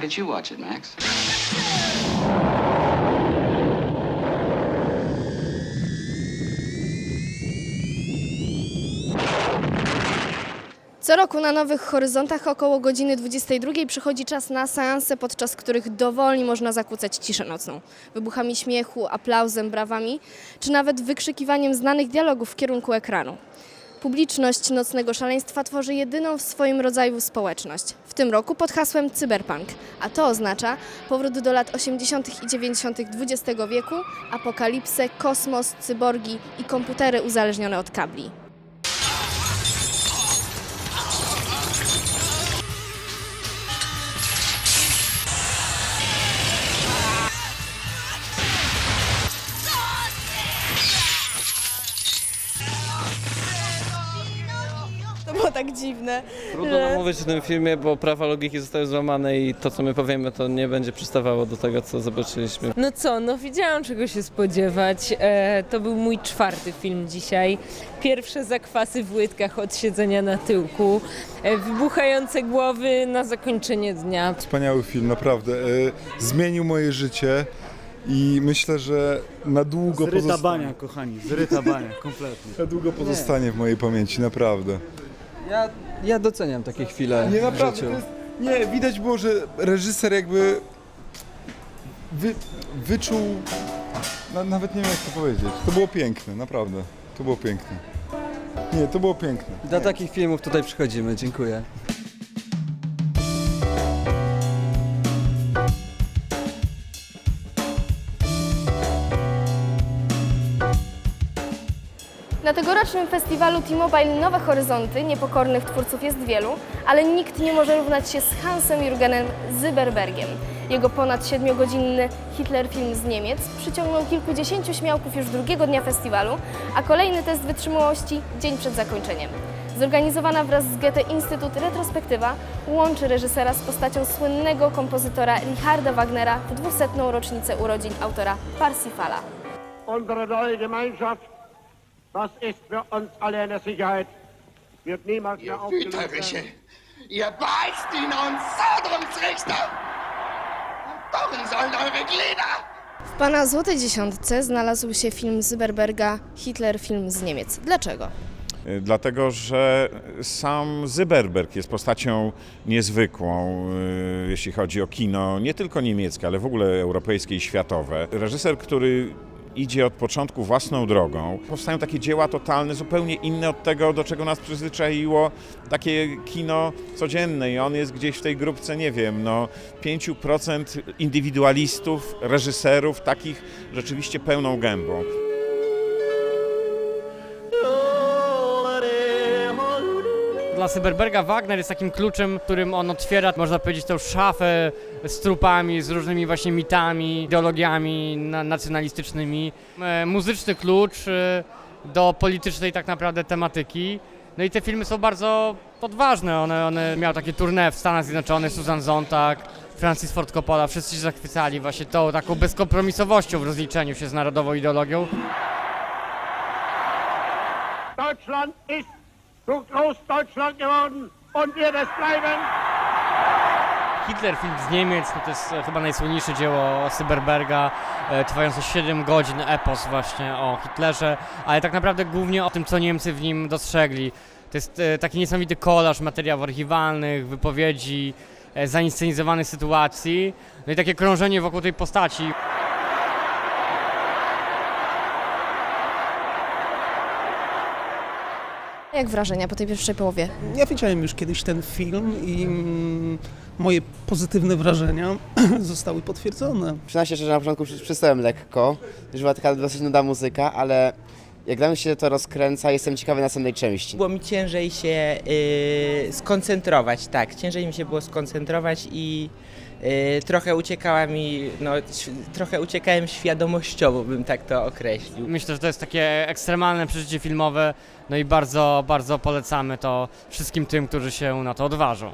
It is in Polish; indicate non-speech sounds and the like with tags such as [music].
did you watch it, Max? Co roku na Nowych Horyzontach około godziny 22 przychodzi czas na seanse, podczas których dowolnie można zakłócać ciszę nocną. Wybuchami śmiechu, aplauzem, brawami, czy nawet wykrzykiwaniem znanych dialogów w kierunku ekranu. Publiczność nocnego szaleństwa tworzy jedyną w swoim rodzaju społeczność. W tym roku pod hasłem cyberpunk, a to oznacza powrót do lat 80. i 90. XX wieku, apokalipsę, kosmos, cyborgi i komputery uzależnione od kabli. Tak dziwne. Trudno nam mówić o tym filmie, bo prawa logiki zostały złamane i to, co my powiemy, to nie będzie przystawało do tego, co zobaczyliśmy. No co, no wiedziałam czego się spodziewać. E, to był mój czwarty film dzisiaj. Pierwsze zakwasy w łydkach od siedzenia na tyłku. E, wybuchające głowy na zakończenie dnia. Wspaniały film, naprawdę. E, Zmienił moje życie i myślę, że na długo, Zryta pozostanie, bania, kochani, zryta bania, kompletnie. [laughs] na długo pozostanie w mojej pamięci, naprawdę. Ja, ja doceniam takie chwile Nie, w naprawdę. życiu. To jest, nie, widać było, że reżyser jakby wy, wyczuł, na, nawet nie wiem jak to powiedzieć. To było piękne, naprawdę. To było piękne. Nie, to było piękne. Dla takich filmów tutaj przychodzimy, dziękuję. Na tegorocznym festiwalu T-Mobile Nowe Horyzonty niepokornych twórców jest wielu, ale nikt nie może równać się z Hansem Jürgenem Zyberbergiem. Jego ponad siedmiogodzinny Hitler film z Niemiec przyciągnął kilkudziesięciu śmiałków już drugiego dnia festiwalu, a kolejny test wytrzymałości dzień przed zakończeniem. Zorganizowana wraz z Goethe Instytut retrospektywa łączy reżysera z postacią słynnego kompozytora Richarda Wagnera w 200. rocznicę urodzin autora Parsifala. Unsere neue Gemeinschaft, das ist für uns alle eine Sicherheit, wird niemals Ihr mehr aufgelöst werden. ihr Beistin und Sodomsrichter! Dorren sollen eure Glieder! W pana złotej dziesiątce znalazł się film Zyberberga Hitler film z Niemiec. Dlaczego? Y, Dlatego, że sam Zyberberg jest postacią niezwykłą, y, jeśli chodzi o kino, nie tylko niemieckie, ale w ogóle europejskie i światowe. Reżyser, który idzie od początku własną drogą. Powstają takie dzieła totalne, zupełnie inne od tego, do czego nas przyzwyczaiło takie kino codzienne i on jest gdzieś w tej grupce, nie wiem, no 5% indywidualistów, reżyserów, takich rzeczywiście pełną gębą. Dla Cyberberga Wagner jest takim kluczem, którym on otwiera, można powiedzieć, tą szafę z trupami, z różnymi właśnie mitami, ideologiami na, nacjonalistycznymi. E, muzyczny klucz e, do politycznej tak naprawdę tematyki. No i te filmy są bardzo odważne. One, one miały takie tournée w Stanach Zjednoczonych, Susan Sontag, Francis Ford Coppola. Wszyscy się zachwycali właśnie tą taką bezkompromisowością w rozliczeniu się z narodową ideologią. Deutschland ist zu Großdeutschland geworden und wird es bleiben. Hitler, film z Niemiec, no to jest e, chyba najsłynniejsze dzieło Cyberberga, e, trwające 7 godzin, epos właśnie o Hitlerze, ale tak naprawdę głównie o tym, co Niemcy w nim dostrzegli. To jest e, taki niesamowity kolaż materiałów archiwalnych, wypowiedzi, zainscenizowanych sytuacji, no i takie krążenie wokół tej postaci. Jak wrażenia po tej pierwszej połowie? Ja widziałem już kiedyś ten film i mm, moje pozytywne wrażenia [clears throat] zostały potwierdzone. Przyznam się, że na początku przy- przystałem lekko, że była taka dosyć nuda muzyka, ale jak dla mnie się to rozkręca, jestem ciekawy następnej części. Było mi ciężej się y, skoncentrować, tak, ciężej mi się było skoncentrować i y, trochę uciekała mi, no, ś- trochę uciekałem świadomościowo, bym tak to określił. Myślę, że to jest takie ekstremalne przeżycie filmowe, no i bardzo, bardzo polecamy to wszystkim tym, którzy się na to odważą.